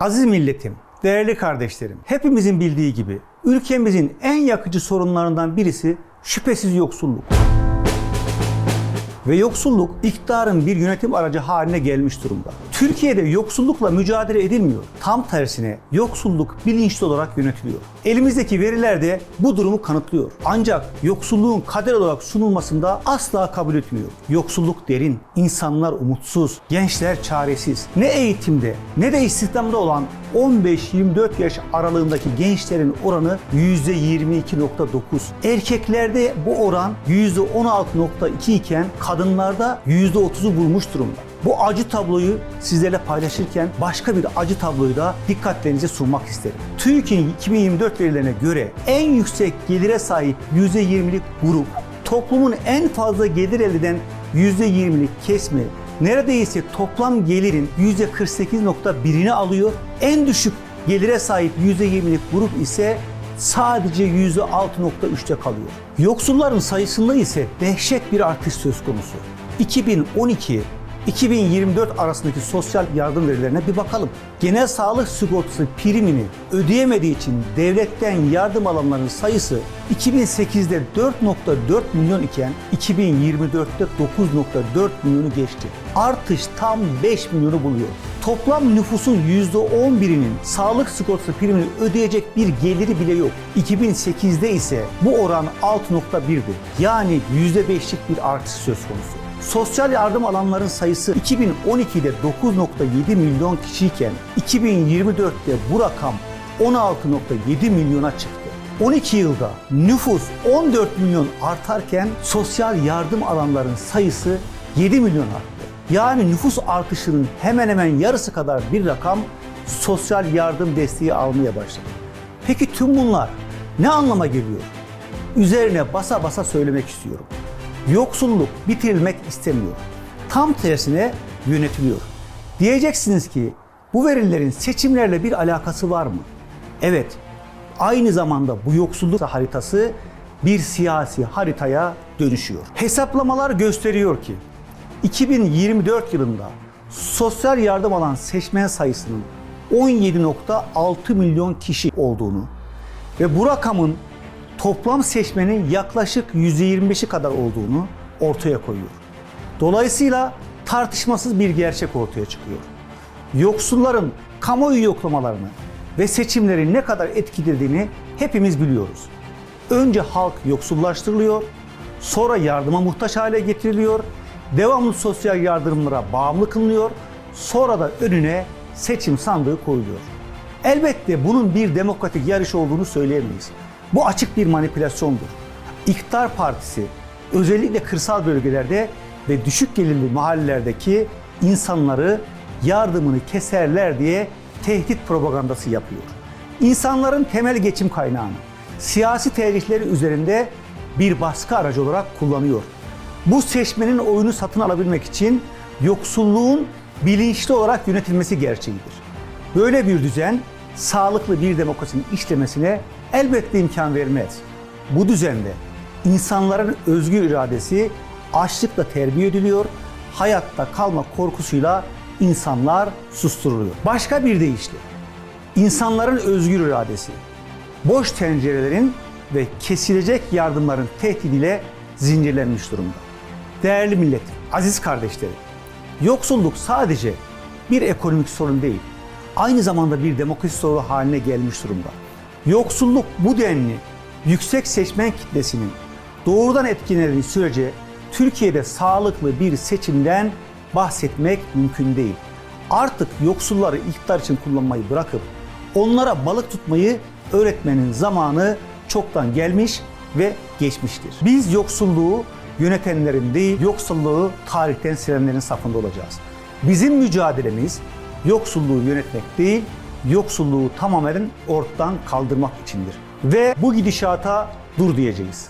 Aziz milletim, değerli kardeşlerim, hepimizin bildiği gibi ülkemizin en yakıcı sorunlarından birisi şüphesiz yoksulluk. Ve yoksulluk iktidarın bir yönetim aracı haline gelmiş durumda. Türkiye'de yoksullukla mücadele edilmiyor. Tam tersine yoksulluk bilinçli olarak yönetiliyor. Elimizdeki veriler de bu durumu kanıtlıyor. Ancak yoksulluğun kader olarak sunulmasında asla kabul etmiyor. Yoksulluk derin, insanlar umutsuz, gençler çaresiz. Ne eğitimde ne de istihdamda olan 15-24 yaş aralığındaki gençlerin oranı %22.9. Erkeklerde bu oran %16.2 iken kadınlarda %30'u bulmuş durumda. Bu acı tabloyu sizlerle paylaşırken başka bir acı tabloyu da dikkatlerinize sunmak isterim. TÜİK'in 2024 verilerine göre en yüksek gelire sahip %20'lik grup, toplumun en fazla gelir elde eden %20'lik kesimi neredeyse toplam gelirin %48.1'ini alıyor. En düşük gelire sahip %20'lik grup ise sadece %6.3'te kalıyor. Yoksulların sayısında ise dehşet bir artış söz konusu. 2012 2024 arasındaki sosyal yardım verilerine bir bakalım. Genel sağlık sigortası primini ödeyemediği için devletten yardım alanların sayısı 2008'de 4.4 milyon iken 2024'te 9.4 milyonu geçti. Artış tam 5 milyonu buluyor. Toplam nüfusun %11'inin sağlık sigortası primini ödeyecek bir geliri bile yok. 2008'de ise bu oran 6.1'di. Yani %5'lik bir artış söz konusu. Sosyal yardım alanların sayısı 2012'de 9.7 milyon kişiyken 2024'te bu rakam 16.7 milyona çıktı. 12 yılda nüfus 14 milyon artarken sosyal yardım alanların sayısı 7 milyon arttı. Yani nüfus artışının hemen hemen yarısı kadar bir rakam sosyal yardım desteği almaya başladı. Peki tüm bunlar ne anlama geliyor? Üzerine basa basa söylemek istiyorum. Yoksulluk bitirilmek istemiyor. Tam tersine yönetiliyor. Diyeceksiniz ki bu verilerin seçimlerle bir alakası var mı? Evet. Aynı zamanda bu yoksulluk haritası bir siyasi haritaya dönüşüyor. Hesaplamalar gösteriyor ki 2024 yılında sosyal yardım alan seçmen sayısının 17.6 milyon kişi olduğunu ve bu rakamın toplam seçmenin yaklaşık %25'i kadar olduğunu ortaya koyuyor. Dolayısıyla tartışmasız bir gerçek ortaya çıkıyor. Yoksulların kamuoyu yoklamalarını ve seçimleri ne kadar etkilediğini hepimiz biliyoruz. Önce halk yoksullaştırılıyor, sonra yardıma muhtaç hale getiriliyor, devamlı sosyal yardımlara bağımlı kılınıyor, sonra da önüne seçim sandığı koyuluyor. Elbette bunun bir demokratik yarış olduğunu söyleyemeyiz. Bu açık bir manipülasyondur. İktidar partisi özellikle kırsal bölgelerde ve düşük gelirli mahallelerdeki insanları yardımını keserler diye tehdit propagandası yapıyor. İnsanların temel geçim kaynağını siyasi tercihleri üzerinde bir baskı aracı olarak kullanıyor. Bu seçmenin oyunu satın alabilmek için yoksulluğun bilinçli olarak yönetilmesi gerçeğidir. Böyle bir düzen sağlıklı bir demokrasinin işlemesine elbette imkan vermez. Bu düzende insanların özgür iradesi açlıkla terbiye ediliyor, hayatta kalma korkusuyla insanlar susturuluyor. Başka bir deyişle insanların özgür iradesi boş tencerelerin ve kesilecek yardımların tehdidiyle zincirlenmiş durumda. Değerli millet, aziz kardeşlerim, yoksulluk sadece bir ekonomik sorun değil, aynı zamanda bir demokrasi sorunu haline gelmiş durumda. Yoksulluk bu denli yüksek seçmen kitlesinin doğrudan etkilendiği sürece Türkiye'de sağlıklı bir seçimden bahsetmek mümkün değil. Artık yoksulları iktidar için kullanmayı bırakıp onlara balık tutmayı öğretmenin zamanı çoktan gelmiş ve geçmiştir. Biz yoksulluğu yönetenlerin değil, yoksulluğu tarihten silenlerin safında olacağız. Bizim mücadelemiz yoksulluğu yönetmek değil, yoksulluğu tamamen ortadan kaldırmak içindir. Ve bu gidişata dur diyeceğiz.